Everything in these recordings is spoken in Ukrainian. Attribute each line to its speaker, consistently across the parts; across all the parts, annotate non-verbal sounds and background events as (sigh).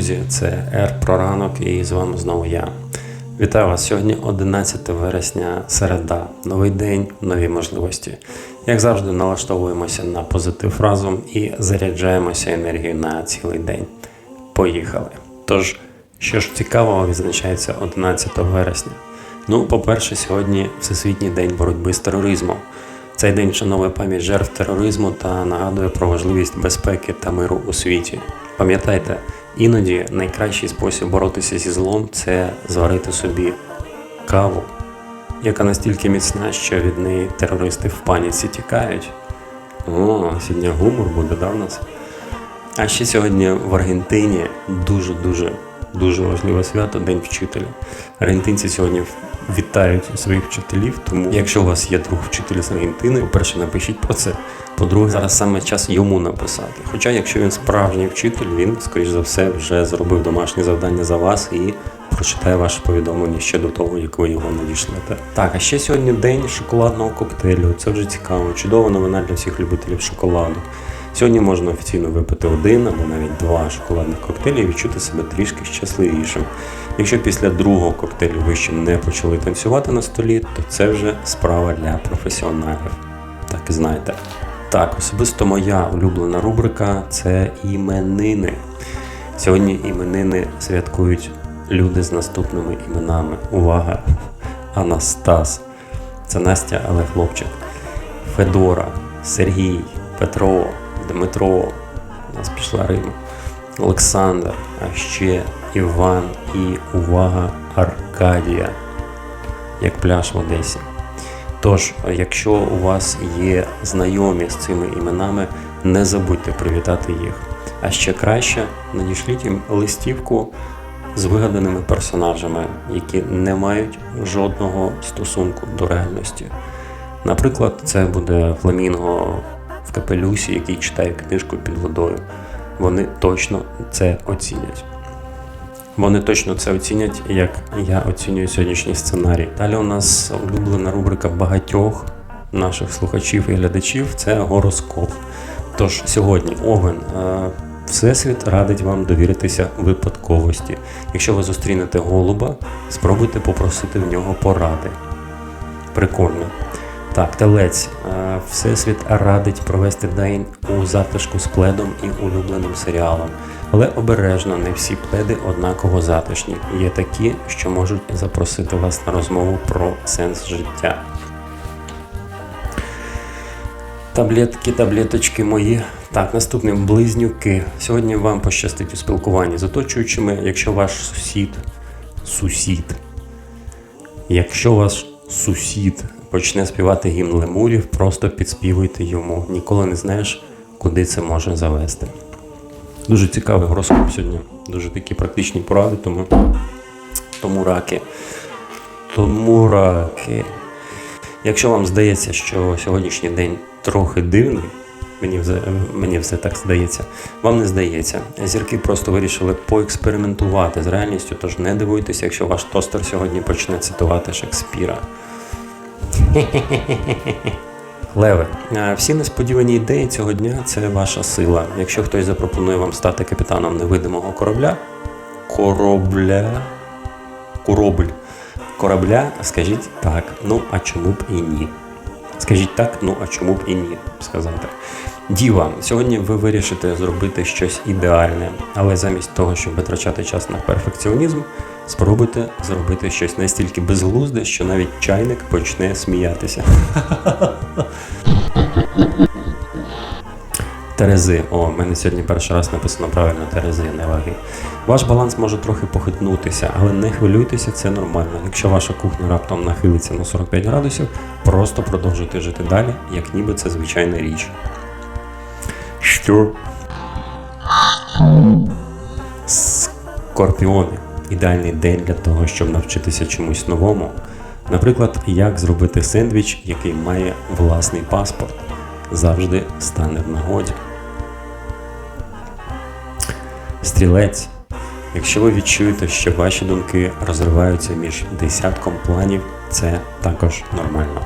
Speaker 1: друзі, це Р про і з вами знову я. Вітаю вас сьогодні 11 вересня, середа, новий день, нові можливості. Як завжди, налаштовуємося на позитив разом і заряджаємося енергією на цілий день. Поїхали. Тож, що ж цікавого відзначається 11 вересня? Ну, по-перше, сьогодні Всесвітній день боротьби з тероризмом. Цей день вшановує пам'ять жертв тероризму та нагадує про важливість безпеки та миру у світі. Пам'ятайте, іноді найкращий спосіб боротися зі злом це зварити собі каву, яка настільки міцна, що від неї терористи в паніці тікають. О, сьогодні гумор буде, да, в нас? А ще сьогодні в Аргентині дуже-дуже дуже важливе свято День вчителя. Аргентинці сьогодні вітають своїх вчителів, тому якщо у вас є друг вчитель з Аргентини, по-перше, напишіть про це. По-друге, зараз саме час йому написати. Хоча, якщо він справжній вчитель, він, скоріш за все, вже зробив домашнє завдання за вас і прочитає ваше повідомлення ще до того, як ви його надішлете. Так, а ще сьогодні день шоколадного коктейлю. Це вже цікаво. Чудова новина для всіх любителів шоколаду. Сьогодні можна офіційно випити один або навіть два шоколадних коктейлі і відчути себе трішки щасливішим. Якщо після другого коктейлю ви ще не почали танцювати на столі, то це вже справа для професіоналів. Так і знаєте. Так, особисто моя улюблена рубрика це іменини. Сьогодні іменини святкують люди з наступними іменами. Увага! Анастас. Це Настя, але хлопчик. Федора, Сергій, Петро, Дмитро. У нас пішла Рима. Олександр, а ще Іван і увага Аркадія, як пляж в Одесі. Тож, якщо у вас є знайомі з цими іменами, не забудьте привітати їх. А ще краще надішліть їм листівку з вигаданими персонажами, які не мають жодного стосунку до реальності. Наприклад, це буде фламінго капелюсі, який читає книжку під водою. Вони точно це оцінять. Вони точно це оцінять, як я оцінюю сьогоднішній сценарій. Далі у нас улюблена рубрика багатьох наших слухачів і глядачів це гороскоп. Тож сьогодні Овен. е, Всесвіт радить вам довіритися випадковості. Якщо ви зустрінете голуба, спробуйте попросити в нього поради. Прикольно. Так, телець. Е, Всесвіт радить провести день у затишку з пледом і улюбленим серіалом. Але обережно не всі пледи однаково затишні. Є такі, що можуть запросити вас на розмову про сенс життя. Таблетки, таблеточки мої. Так, наступне близнюки. Сьогодні вам пощастить у спілкуванні з оточуючими, якщо ваш сусід, сусід, якщо ваш сусід почне співати гімн лемурів, просто підспівуйте йому. Ніколи не знаєш, куди це може завести. Дуже цікавий гороскоп сьогодні. Дуже такі практичні поради, тому, тому раки. Тому раки. Якщо вам здається, що сьогоднішній день трохи дивний, мені мені все так здається, вам не здається. Зірки просто вирішили поекспериментувати з реальністю, тож не дивуйтеся, якщо ваш тостер сьогодні почне цитувати Шекспіра. Леве, всі несподівані ідеї цього дня це ваша сила. Якщо хтось запропонує вам стати капітаном невидимого корабля, коробля, корабль, корабля, скажіть так, ну а чому б і ні? Скажіть так, ну а чому б і ні сказати. Діва, сьогодні ви вирішите зробити щось ідеальне, але замість того, щоб витрачати час на перфекціонізм, спробуйте зробити щось настільки безглузде, що навіть чайник почне сміятися. (laughs) Терези. О, в мене сьогодні перший раз написано правильно Терези, не ваги. Ваш баланс може трохи похитнутися, але не хвилюйтеся, це нормально. Якщо ваша кухня раптом нахилиться на 45 градусів, просто продовжуйте жити далі, як ніби це звичайна річ. Що? Скорпіони. Ідеальний день для того, щоб навчитися чомусь новому. Наприклад, як зробити сендвіч, який має власний паспорт, завжди стане в нагоді. Стрілець. Якщо ви відчуєте, що ваші думки розриваються між десятком планів, це також нормально.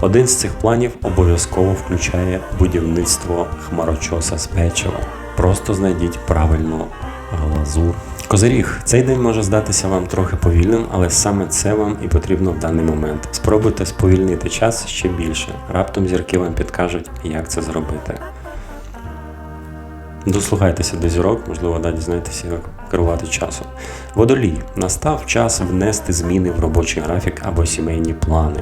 Speaker 1: Один з цих планів обов'язково включає будівництво хмарочоса з печива. Просто знайдіть правильну глазур. Козиріг, цей день може здатися вам трохи повільним, але саме це вам і потрібно в даний момент. Спробуйте сповільнити час ще більше. Раптом зірки вам підкажуть, як це зробити. Дослухайтеся до зірок, можливо, да, дізнаєтеся, як керувати часом. Водолій. Настав час внести зміни в робочий графік або сімейні плани.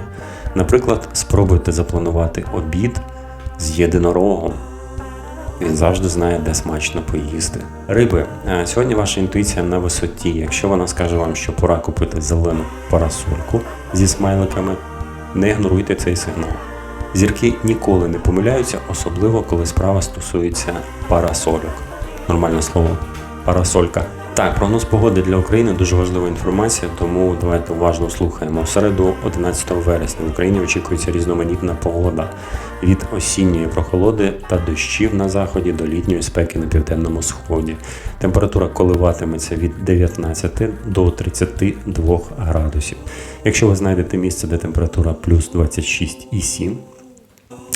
Speaker 1: Наприклад, спробуйте запланувати обід з єдинорогом. Він завжди знає, де смачно поїсти. Риби, е, сьогодні ваша інтуїція на висоті. Якщо вона скаже вам, що пора купити зелену парасольку зі смайликами, не ігноруйте цей сигнал. Зірки ніколи не помиляються, особливо коли справа стосується парасольок. Нормальне слово парасолька. Так, прогноз погоди для України дуже важлива інформація, тому давайте уважно слухаємо. У середу 11 вересня в Україні очікується різноманітна погода від осінньої прохолоди та дощів на заході до літньої спеки на південному сході. Температура коливатиметься від 19 до 32 градусів. Якщо ви знайдете місце, де температура плюс 26,7,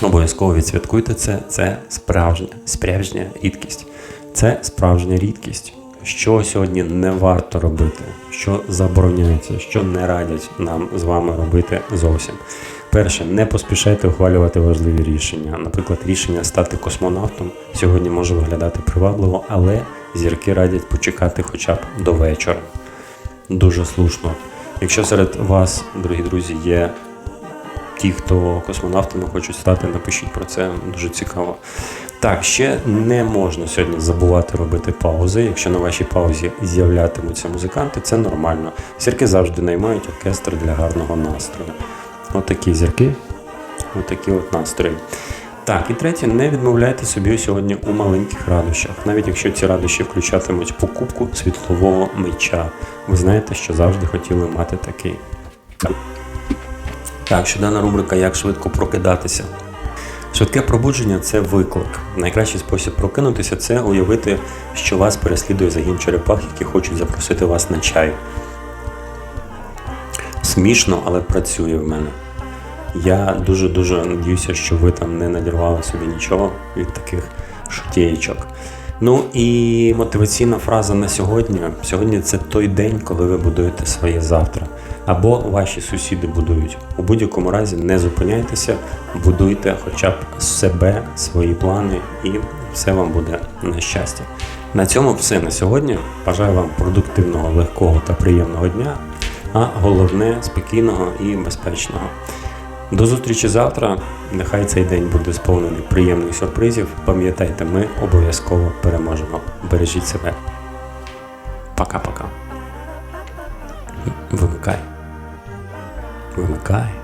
Speaker 1: Обов'язково відсвяткуйте це. Це справжня, справжня рідкість. Це справжня рідкість. Що сьогодні не варто робити, що забороняється, що не радять нам з вами робити зовсім. Перше, не поспішайте ухвалювати важливі рішення. Наприклад, рішення стати космонавтом сьогодні може виглядати привабливо, але зірки радять почекати хоча б до вечора. Дуже слушно. Якщо серед вас, дорогі друзі, є ті, хто космонавтами хочуть стати, напишіть про це, дуже цікаво. Так, ще не можна сьогодні забувати робити паузи. Якщо на вашій паузі з'являтимуться музиканти, це нормально. Зірки завжди наймають оркестр для гарного настрою. Отакі зірки, отакі от настрої. Так, і третє, не відмовляйте собі сьогодні у маленьких радощах, навіть якщо ці радощі включатимуть покупку світлового меча. Ви знаєте, що завжди хотіли мати такий. Так, щоденна рубрика Як швидко прокидатися. Швидке пробудження це виклик. Найкращий спосіб прокинутися це уявити, що вас переслідує загін черепах, які хочуть запросити вас на чай. Смішно, але працює в мене. Я дуже-дуже надіюся, що ви там не надірвали собі нічого від таких шутєєчок. Ну і мотиваційна фраза на сьогодні. Сьогодні це той день, коли ви будуєте своє завтра. Або ваші сусіди будують. У будь-якому разі не зупиняйтеся, будуйте хоча б себе, свої плани, і все вам буде на щастя. На цьому все на сьогодні. Бажаю вам продуктивного, легкого та приємного дня, а головне спокійного і безпечного. До зустрічі завтра. Нехай цей день буде сповнений приємних сюрпризів. Пам'ятайте, ми обов'язково переможемо. Бережіть себе. Пока-пока. Вимикай. Вимикай.